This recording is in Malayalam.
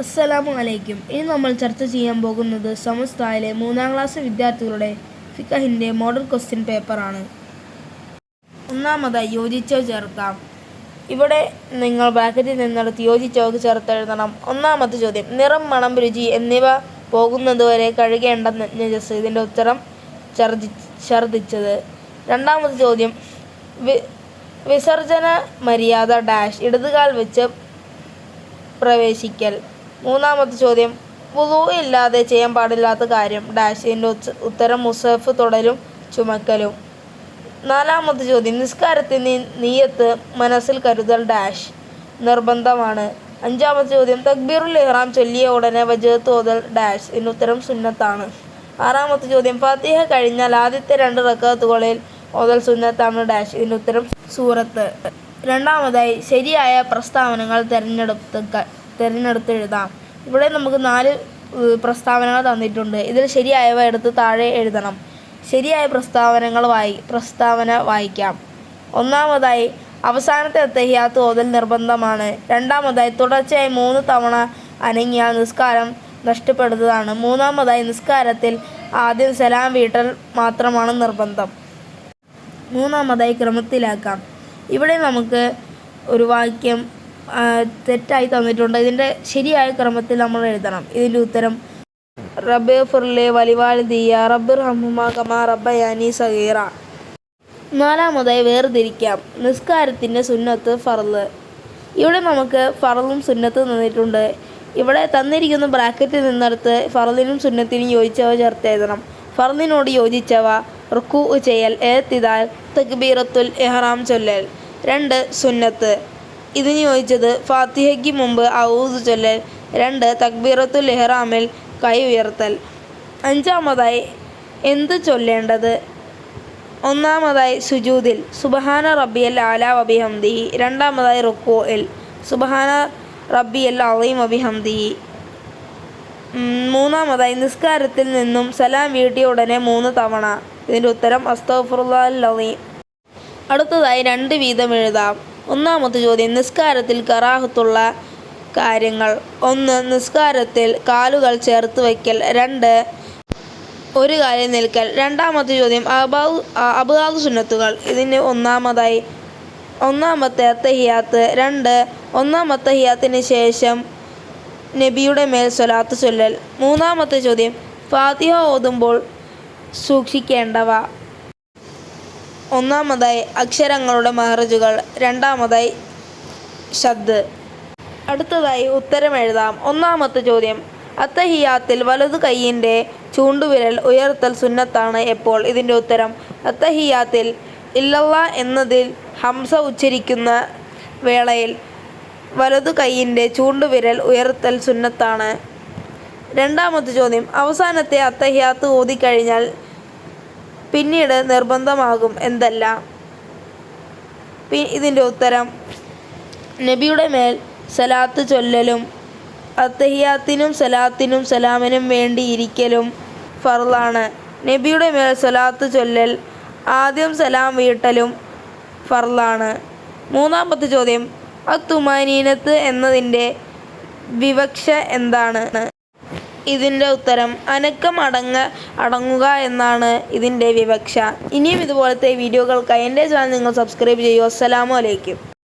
അസ്സലാമു അലൈക്കും ഇനി നമ്മൾ ചർച്ച ചെയ്യാൻ പോകുന്നത് സമസ്തായിലെ മൂന്നാം ക്ലാസ് വിദ്യാർത്ഥികളുടെ ഫിഖഹിന്റെ മോഡൽ ക്വസ്റ്റ്യൻ പേപ്പറാണ് ഒന്നാമതായി യോജിച്ചോ ചേർക്കാം. ഇവിടെ നിങ്ങൾ ബ്രാക്കറ്റിൽ നിന്നെടുത്ത് യോജിച്ചോ ചേർത്തെഴുതണം ഒന്നാമത്തെ ചോദ്യം നിറം മണം രുചി എന്നിവ പോകുന്നതുവരെ കഴുകേണ്ടെന്ന് ജസ് ഇതിന്റെ ഉത്തരം ഛർദി ഛർദിച്ചത്. രണ്ടാമത്തെ ചോദ്യം വിസർജന മര്യാദ ഡാഷ് ഇടതുകാൽ വെച്ച് പ്രവേശിക്കൽ. മൂന്നാമത്തെ ചോദ്യം. വുളു ഇല്ലാതെ ചെയ്യാൻ പാടില്ലാത്ത കാര്യം ഡാഷിന്റെ ഉത്തരം മുസഫ് തുടലും ചുമക്കലും. നാലാമത്തെ ചോദ്യം. നിസ്കാരത്തിന് നീയത്ത് മനസ്സിൽ കരുതൽ ഡാഷ് നിർബന്ധമാണ്. അഞ്ചാമത്തെ ചോദ്യം. തക്ബീറുൽ ഇഹ്റാം ചൊല്ലിയ ഉടനെ വജത്ത് ഓതൽ ഡാഷ് ഇതിന് ഉത്തരം സുന്നത്താണ്. ആറാമത്തെ ചോദ്യം. ഫാത്തിഹ കഴിഞ്ഞാൽ ആദ്യത്തെ രണ്ട് റക്കാത്തുകളിൽ ഓതൽ സുന്നത്താണ് ഡാഷ് ഇതിന് ഉത്തരം സൂറത്ത്. രണ്ടാമതായി ശരിയായ പ്രസ്താവനകൾ തിരഞ്ഞെടുത്ത് തിരഞ്ഞെടുത്ത് എഴുതാം. ഇവിടെ നമുക്ക് നാല് പ്രസ്താവനകൾ തന്നിട്ടുണ്ട്. ഇതിൽ ശരിയായവ എടുത്ത് താഴെ എഴുതണം. ശരിയായ പ്രസ്താവനകൾ വായി പ്രസ്താവന വായിക്കാം. ഒന്നാമതായി അവസാനത്തെ അത്തഹിയാത്ത് ഓതൽ നിർബന്ധമാണ്. രണ്ടാമതായി തുടർച്ചയായി മൂന്ന് തവണ അനങ്ങിയ നിസ്കാരം നഷ്ടപ്പെടുന്നതാണ്. മൂന്നാമതായി നിസ്കാരത്തിൽ ആദ്യം സലാം വീട്ടൽ മാത്രമാണ് നിർബന്ധം. മൂന്നാമതായി ക്രമത്തിലാക്കാം. ഇവിടെ നമുക്ക് ഒരു വാക്യം തെറ്റായി തന്നിട്ടുണ്ട്. ഇതിന്റെ ശരിയായ ക്രമത്തിൽ നമ്മൾ എഴുതണം. ഇതിന്റെ ഉത്തരം റബ്ബെ ഫുർലെ വലിവാലിദിയ റബ്ബിർ ഹമ്മുമ കമാ റബ്ബയാനി സഹീറ നാലാമതായി വേർതിരിക്കാം. നിസ്കാരത്തിന്റെ സുന്നത്ത് ഫറൽ ഇവിടെ നമുക്ക് ഫറലും സുന്നത്തും തന്നിട്ടുണ്ട്. ഇവിടെ തന്നിരിക്കുന്ന ബ്രാക്കറ്റിൽ നിന്നെടുത്ത് ഫറലിനും സുന്നത്തിനും യോജിച്ചവ ചേർത്ത് എഴുതണം. ഫറലിനോട് യോജിച്ചവ റുക്കു ചെയ്യൽ ഏത്തിതാൽ തക്ബീറത്തുൽ ഇഹ്റാം ചൊല്ലൽ. രണ്ട് സുന്നത്ത്. ഇതിന് യോജിച്ചത് ഫാത്തിഹയ്ക്ക് മുമ്പ് ഔസ് ചൊല്ലൽ രണ്ട് തക്ബീറത്തുൽ ഇഹ്റാമിൽ കൈ ഉയർത്തൽ. അഞ്ചാമതായി എന്ത് ചൊല്ലേണ്ടത്? ഒന്നാമതായി സുജൂദിൽ സുബഹാന റബ്ബിയൽ ആല വബിഹംദിഹി. രണ്ടാമതായി റുക്കോയിൽ സുബഹാന റബ്ബിയൽ അലീം വബിഹംദിഹി. മൂന്നാമതായി നിസ്കാരത്തിൽ നിന്നും സലാം വീട്ടിയ ഉടനെ മൂന്ന് തവണ. ഇതിന്റെ ഉത്തരം അസ്തഫുറുല്ലാലീം അടുത്തതായി രണ്ട് വീതം എഴുതാം. ഒന്നാമത്തെ ചോദ്യം നിസ്കാരത്തിൽ കറാഹത്തുള്ള കാര്യങ്ങൾ. ഒന്ന് നിസ്കാരത്തിൽ കാലുകൾ ചേർത്ത് വയ്ക്കൽ. രണ്ട് ഒരു കാര്യം നിൽക്കൽ. രണ്ടാമത്തെ ചോദ്യം അബാദ് അബാദ് സുന്നത്തുകൾ. ഇതിന് ഒന്നാമതായി ഒന്നാമത്തെ അത്തഹിയാത്ത്. രണ്ട് ഒന്നാമത്തെ ഹിയാത്തിന് ശേഷം നബിയുടെ മേൽ സ്വലാത്ത് ചൊല്ലൽ. മൂന്നാമത്തെ ചോദ്യം ഫാത്തിഹ ഓതുമ്പോൾ സൂക്ഷിക്കേണ്ടവ. ഒന്നാമതായി അക്ഷരങ്ങളുടെ മഹറജുകൾ രണ്ടാമതായി ഷദ് അടുത്തതായി ഉത്തരം എഴുതാം. ഒന്നാമത്തെ ചോദ്യം അത്തഹിയാത്തിൽ വലതു കൈയിന്റെ ചൂണ്ടുവിരൽ ഉയർത്തൽ സുന്നത്താണ് എപ്പോൾ? ഇതിന്റെ ഉത്തരം അത്തഹിയാത്തിൽ ഇല്ലല്ല എന്നതിൽ ഹംസ ഉച്ചരിക്കുന്ന വേളയിൽ വലതു കൈയിന്റെ ചൂണ്ടുവിരൽ ഉയർത്തൽ സുന്നത്താണ്. രണ്ടാമത്തെ ചോദ്യം അവസാനത്തെ അത്തഹിയാത്ത് ഓതിക്കഴിഞ്ഞാൽ പിന്നീട് നിർബന്ധമാകും എന്തല്ല? ഇതിന്റെ ഉത്തരം നബിയുടെ മേൽ സലാത്ത് ചൊല്ലലും അത്തഹിയാത്തിനും സലാത്തിനും സലാമിനും വേണ്ടി ഇരിക്കലും ഫർളാണ്. നബിയുടെ മേൽ സലാത്ത് ചൊല്ലൽ ആദ്യം സലാം വീട്ടലും ഫർളാണ്. മൂന്നാമത്തെ ചോദ്യം അത്തുമാനീനത്ത് എന്നതിന്റെ വിവക്ഷ എന്താണ്? ഇതിന്റെ ഉത്തരം അനക്കം അടങ്ങ അടങ്ങുക എന്നാണ് ഇതിന്റെ വിവക്ഷ. ഇനിയും ഇതുപോലത്തെ വീഡിയോകൾക്കായി എന്റെ ചാനൽ നിങ്ങൾ സബ്സ്ക്രൈബ് ചെയ്യൂ അസ്സലാമു അലൈക്കും.